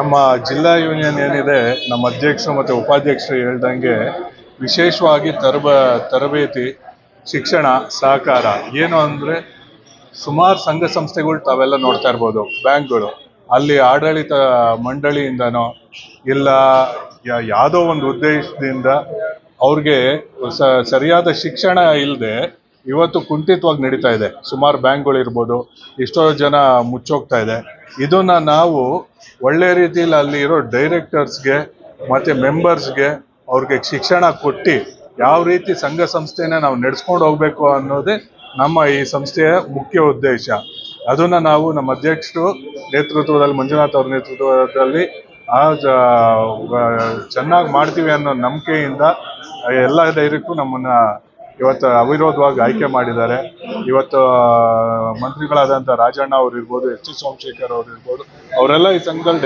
ನಮ್ಮ ಜಿಲ್ಲಾ ಯೂನಿಯನ್ ಏನಿದೆ, ನಮ್ಮ ಅಧ್ಯಕ್ಷರು ಮತ್ತು ಉಪಾಧ್ಯಕ್ಷರು ಹೇಳ್ದಂಗೆ ವಿಶೇಷವಾಗಿ ತರಬ, ತರಬೇತಿ, ಶಿಕ್ಷಣ, ಸಹಕಾರ, ಏನು ಅಂದರೆ ಸುಮಾರು ಸಂಘ ಸಂಸ್ಥೆಗಳು ತಾವೆಲ್ಲ ನೋಡ್ತಾ ಇರ್ಬೋದು, ಬ್ಯಾಂಕ್ಗಳು. ಅಲ್ಲಿ ಆಡಳಿತ ಮಂಡಳಿಯಿಂದನೋ, ಇಲ್ಲ ಯಾವುದೋ ಒಂದು ಉದ್ದೇಶದಿಂದ ಅವ್ರಿಗೆ ಸರಿಯಾದ ಶಿಕ್ಷಣ ಇಲ್ಲದೆ ಇವತ್ತು ಕುಂಠಿತವಾಗಿ ನಡೀತಾ ಇದೆ. ಸುಮಾರು ಬ್ಯಾಂಕ್ಗಳು ಇರ್ಬೋದು ಎಷ್ಟೋ ಜನ ಮುಚ್ಚೋಗ್ತಾ ಇದೆ. ಇದನ್ನ ನಾವು ಒಳ್ಳೆ ರೀತಿಯಲ್ಲಿ ಅಲ್ಲಿ ಇರೋ ಡೈರೆಕ್ಟರ್ಸ್ಗೆ ಮತ್ತು ಮೆಂಬರ್ಸ್ಗೆ ಅವ್ರಿಗೆ ಶಿಕ್ಷಣ ಕೊಟ್ಟು ಯಾವ ರೀತಿ ಸಂಘ ಸಂಸ್ಥೆನ ನಾವು ನಡೆಸ್ಕೊಂಡು ಹೋಗ್ಬೇಕು ಅನ್ನೋದೇ ನಮ್ಮ ಈ ಸಂಸ್ಥೆಯ ಮುಖ್ಯ ಉದ್ದೇಶ. ಅದನ್ನ ನಾವು ನಮ್ಮ ಅಧ್ಯಕ್ಷರು ನೇತೃತ್ವದಲ್ಲಿ, ಮಂಜುನಾಥ್ ಅವ್ರ ನೇತೃತ್ವದಲ್ಲಿ ಆ ಚೆನ್ನಾಗಿ ಮಾಡ್ತೀವಿ ಅನ್ನೋ ನಂಬಿಕೆಯಿಂದ ಎಲ್ಲ ಡೈರೆಕ್ಟು ನಮ್ಮನ್ನ ಇವತ್ತು ಅವಿರೋಧವಾಗಿ ಆಯ್ಕೆ ಮಾಡಿದ್ದಾರೆ. ಇವತ್ತು ಮಂತ್ರಿಗಳಾದಂಥ ರಾಜಣ್ಣ ಅವ್ರು ಎಚ್ ಎಸ್ ಸೋಮಶೇಖರ್ ಅವ್ರು ಅವರೆಲ್ಲ ಈ ಸಂಘದಲ್ಲಿ